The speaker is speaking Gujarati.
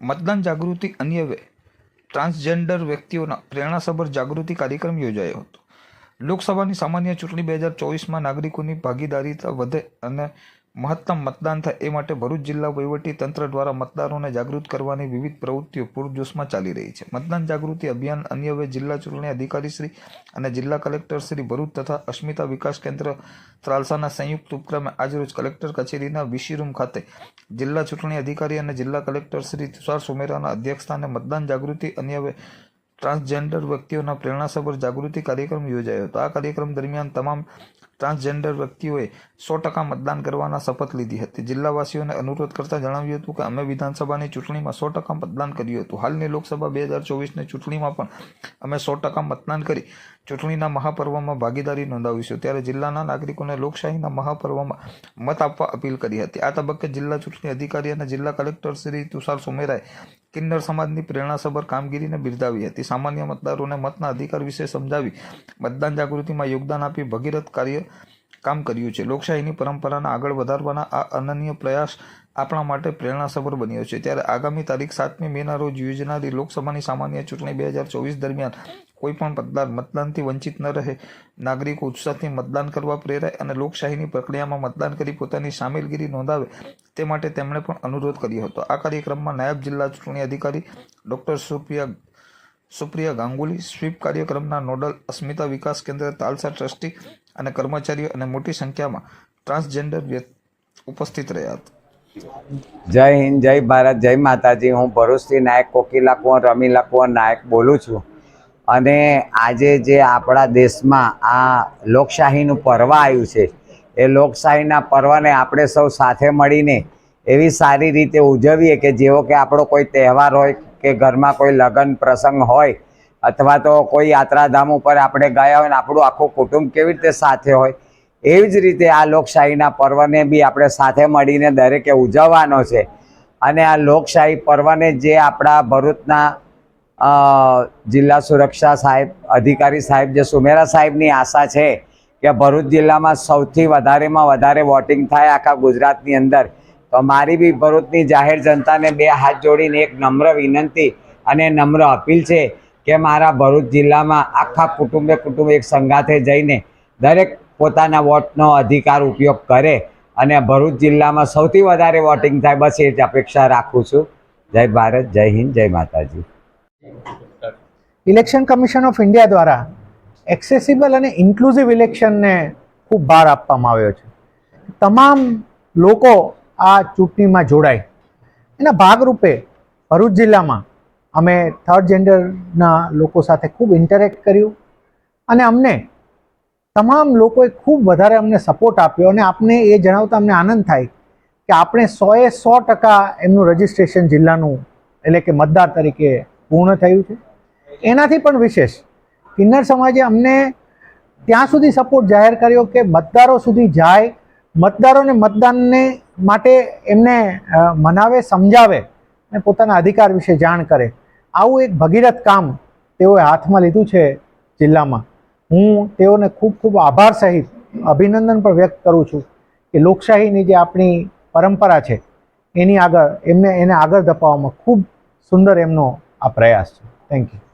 મતદાન જાગૃતિ અન્યવે ટ્રાન્સજેન્ડર વ્યક્તિઓના પ્રેરણાસભર જાગૃતિ કાર્યક્રમ યોજાયો હતો. લોકસભાની સામાન્ય ચૂંટણી બે હજાર ચોવીસમાં નાગરિકોની ભાગીદારીતા વધે અને મહત્તમ મતદાન થાય એ માટે ભરૂચ જિલ્લા વહીવટી તંત્ર દ્વારા મતદારોને જાગૃત કરવાની વિવિધ પ્રવૃત્તિઓ પૂરજોશમાં ચાલી રહી છે. મતદાન જાગૃતિ અભિયાન અન્યવે જિલ્લા ચૂંટણી અધિકારી શ્રી અને જિલ્લા કલેક્ટર શ્રી ભરૂચ તથા અસ્મિતા વિકાસ કેન્દ્ર ત્રાલસાના સંયુક્ત ઉપક્રમે આજરોજ કલેક્ટર કચેરીના વીસી રૂમ ખાતે જિલ્લા ચૂંટણી અધિકારી અને જિલ્લા કલેક્ટર શ્રી તુષાર સુમેરાના અધ્યક્ષસ્થાને મતદાન જાગૃતિ અન્યવે ટ્રાન્સજેન્ડર વ્યક્તિઓના પ્રેરણાસભર જાગૃતિ કાર્યક્રમ યોજાયો હતો. આ કાર્યક્રમ દરમિયાન તમામ ટ્રાન્સજેન્ડર વ્યક્તિઓએ સો ટકા મતદાન કરવાના શપથ લીધી હતી. જિલ્લાવાસીઓને અનુરોધ કરતા જણાવ્યું હતું કે, અમે વિધાનસભાની ચૂંટણીમાં સો ટકા મતદાન કર્યું હતું. હાલની લોકસભા બે હજાર ચોવીસની ચૂંટણીમાં પણ અમે સો ટકા મતદાન કરી ચૂંટણીના મહાપર્વમાં ભાગીદારી નોંધાવીશું. ત્યારે જિલ્લાના નાગરિકોને લોકશાહીના મહાપર્વમાં મત આપવા અપીલ કરી હતી. આ તબક્કે જિલ્લા ચૂંટણી અધિકારી અને જિલ્લા કલેક્ટર શ્રી તુષાર સુમેરાએ કિન્નર સમાજની પ્રેરણાસભર કામગીરીને બિરદાવી હતી. સામાન્ય મતદારોને મતના અધિકાર વિશે સમજાવી મતદાન જાગૃતિમાં યોગદાન આપી ભગીરથ કાર્ય કામ કર્યું છે. લોકશાહીની પરંપરાને આગળ વધારવાના આ અનન્ય પ્રયાસ આપણા માટે પ્રેરણાસભર બન્યો છે. ત્યારે આગામી તારીખ સાતમી મેના રોજ યોજનારી લોકસભાની સામાન્ય ચૂંટણી બે હજાર ચોવીસ દરમિયાન કોઈ પણ મતદાર મતદાનથી વંચિત ન રહે. નાગરિકો ઉત્સાહથી મતદાન કરવા પ્રેરાય અને લોકશાહીની પ્રક્રિયામાં મતદાન કરી પોતાની સામેલગીરી નોંધાવે તે માટે તેમણે પણ અનુરોધ કર્યો હતો. આ કાર્યક્રમમાં નાયબ જિલ્લા ચૂંટણી અધિકારી ડૉક્ટર સુપ્રિયા સુપ્રિયા ગાંગુલી સ્વીપ કાર્યક્રમના નોડલ અસ્મિતા વિકાસ કેન્દ્ર તાલસા ટ્રસ્ટી અને કર્મચારીઓ અને મોટી સંખ્યામાં ટ્રાન્સજેન્ડર ઉપસ્થિત રહ્યા હતા. જય હિન્દ, જય ભારત, જય માતાજી. હું ભરૂચથી નાયક કોકિલા કુંવર, રમીલા કુંવર નાયક બોલું છું. અને આજે જે આપણા દેશમાં આ લોકશાહીનું પર્વ આવ્યું છે, એ લોકશાહીના પર્વને આપણે સૌ સાથે મળીને એવી સારી રીતે ઉજવીએ કે જેવો કે આપણો કોઈ તહેવાર હોય કે ઘરમાં કોઈ લગ્ન પ્રસંગ હોય અથવા તો કોઈ યાત્રાધામ ઉપર આપણે ગયા હોય ને આપણું આખું કુટુંબ કેવી રીતે સાથે હોય, એવી જ રીતે આ લોકશાહીના પર્વને બી આપણે સાથે મળીને દરેકે ઉજવવાનો છે. અને આ લોકશાહી પર્વને જે આપણા ભરૂચના જિલ્લા સુરક્ષા સાહેબ, અધિકારી સાહેબ જે સુમેરા સાહેબની આશા છે કે ભરૂચ જિલ્લામાં સૌથી વધારેમાં વધારે વોટિંગ થાય આખા ગુજરાતની અંદર તો મારી બી ભરૂચની જાહેર જનતાને બે હાથ જોડીને એક નમ્ર વિનંતી અને નમ્ર અપીલ છે કે મારા ભરૂચ જિલ્લામાં આખા કુટુંબે કુટુંબ એક સંગાથે જઈને દરેક પોતાના વોટનો અધિકાર ઉપયોગ કરે અને ભરૂચ જિલ્લામાં સૌથી વધારે વોટિંગ થાય બસ એ જ અપેક્ષા રાખું છું. જય ભારત, જય હિન્દ, જય માતાજી. ઇલેક્શન કમિશન ઓફ ઇન્ડિયા દ્વારા એક્સેસિબલ અને ઇન્ક્લુઝિવ ઇલેક્શનને ખૂબ ભાર આપવામાં આવ્યો છે. તમામ લોકો આ ચૂંટણીમાં જોડાય. એના ભાગરૂપે ભરૂચ જિલ્લામાં અમે થર્ડ જેન્ડરના લોકો સાથે ખૂબ ઇન્ટરેક્ટ કર્યું અને અમને તમામ લોકોએ ખૂબ વધારે અમને સપોર્ટ આપ્યો અને આપને એ જણાવતા અમને આનંદ થાય કે આપણે સોએ સો ટકા એમનું રજિસ્ટ્રેશન જિલ્લાનું એટલે કે મતદાર તરીકે પૂર્ણ થયું છે. એનાથી પણ વિશેષ કિન્નર સમાજે અમને ત્યાં સુધી સપોર્ટ જાહેર કર્યો કે મતદારો સુધી જાય મતદારોને મતદાનને માટે એમને મનાવે, સમજાવે અને પોતાના અધિકાર વિશે જાણ કરે. આવું એક ભગીરથ કામ તેઓએ હાથમાં લીધું છે જિલ્લામાં. હું તેઓને ખૂબ ખૂબ આભાર સહિત અભિનંદન પણ વ્યક્ત કરું છું કે લોકશાહીની જે આપણી પરંપરા છે, એની આગળ, એમને, એને આગળ ધપાવવામાં ખૂબ સુંદર એમનો આ પ્રયાસ છે. Thank you